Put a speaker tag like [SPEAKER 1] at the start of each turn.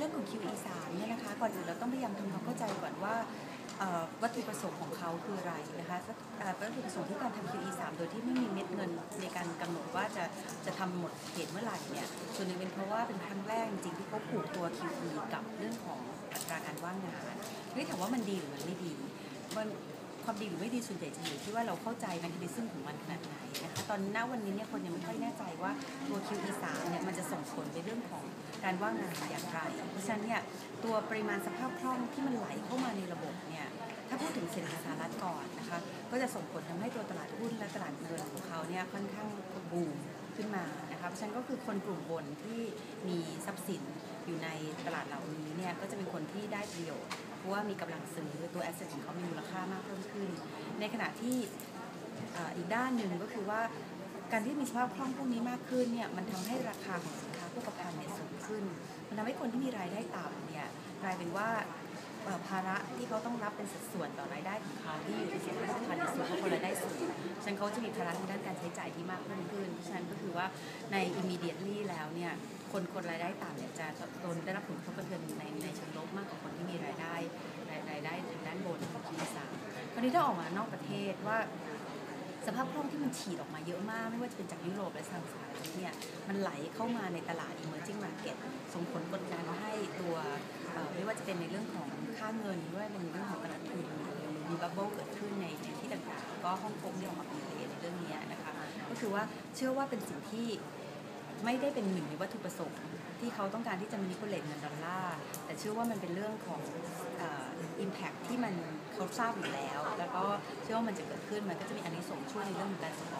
[SPEAKER 1] เรื่องของ QE3 เนี่ยนะคะก่อนอื่นเราต้องพยายามทำความเข้าใจก่อนว่าวัตถุประสงค์ของเขาคืออะไรนะคะวัตถุประสงค์ที่การทำ QE3 โดยที่ไม่มีเม็ดเงินในการกำหนดว่าจะจะทำหมดเหตุเมื่อไหร่เนี่ยส่วนหนึ่งเป็นเพราะว่าเป็นครั้งแรกจริงๆที่เขาผูกตัว QE กับเรื่องของอัตราการว่างงานเฮ้ยถามว่ามันดีหรือมันไม่ดีมัน ความดีหรือไม่ดีส่วนใหญ่จะอยู่ที่ว่าเราเข้าใจแมคานิซึมของมันขนาดไหนนะคะตอนณวันนี้เนี่ยคนยังไม่ค่อยแน่ใจว่าตัว QE3 เนี่ยมันจะส่งผลในเรื่องของการว่างงานอย่างไร เพราะฉะนั้นเนี่ยตัวปริมาณสภาพคล่องที่มันไหลเข้ามาในระบบเนี่ยถ้าพูดถึงเศรษฐกิจสหรัฐก่อนนะคะก็จะส่งผลทำให้ตัวตลาดหุ้นและตลาดเงินของเขาเนี่ยค่อนข้างบูมขึ้นมานะคะเพราะฉะนั้นก็คือคนกลุ่มบนที่มีทรัพย์สินอยู่ในตลาดเหล่านี้เนี่ยก็จะเป็นคนที่ได้ประโยชน์ เพราะว่ามีกำลังซื้อตัวแอสเซทของเขามีมูลค่ามากเพิ่มขึ้น ในขณะที่อ่าอีกด้านหนึ่งก็คือว่าการที่มีสภาพคล่องพวกนี้มากขึ้นเนี่ยมันทำให้ราคาของสินค้าโภคภัณฑ์เนี่ยสูงขึ้น มันทำให้คนที่มีรายได้ต่ำเนี่ยกลายเป็นว่าภาระที่เขาต้องรับเป็นสัดส่วนต่อรายได้ของเขาที่อยู่ในสินค้าโภคภัณฑ์ในส่วนของคนรายได้สูงฉะนันเขาจะมีภาระทางด้านการใช้จ่ายที่มากเพิ่มขึ้นเพราะฉะนั้นก็คือว่าใน immediately แล้วเนี่ยคนคนรายได้ต่ำเนี่ยจะโดนได้รับผลกระทบกระเทือนในในเชิงล วนี้ถ้าออกมานอกประเทศว่า สภาพคล่องที่มันฉีดออกมาเยอะมาก ไม่ว่าจะเป็นจากยุโรปและทางสหรัฐเนี่ยมันไหลเข้ามาในตลาด emerging market ส่งผลกดดันให้ตัวไม่ว่าจะเป็นในเรื่องของค่าเงินหรือว่าในเรื่องของตลาดทุนมีบับเบิลเกิดขึ้นในที่ต่างๆ ก็ฮ่องกงที่ออกมาเป็นในเรื่องนี้นะคะก็คือว่าเชื่อว่าเป็นสิ่งที่ไม่ได้เป็นหนึ่งในวัตถุประสงค์ที่เขาต้องการที่จะมินิโ u เลตเงินดอลลาร์ แต่เชื่อว่ามันเป็นเรื่องของอิมแพคที่มันเขาทราบอยู่แล้ว แล้วก็เชื่อว่ามันจะเกิดขึ้นมันก็จะมีอันนี้ส่งช่วยในเรื่องของการส่งออกของ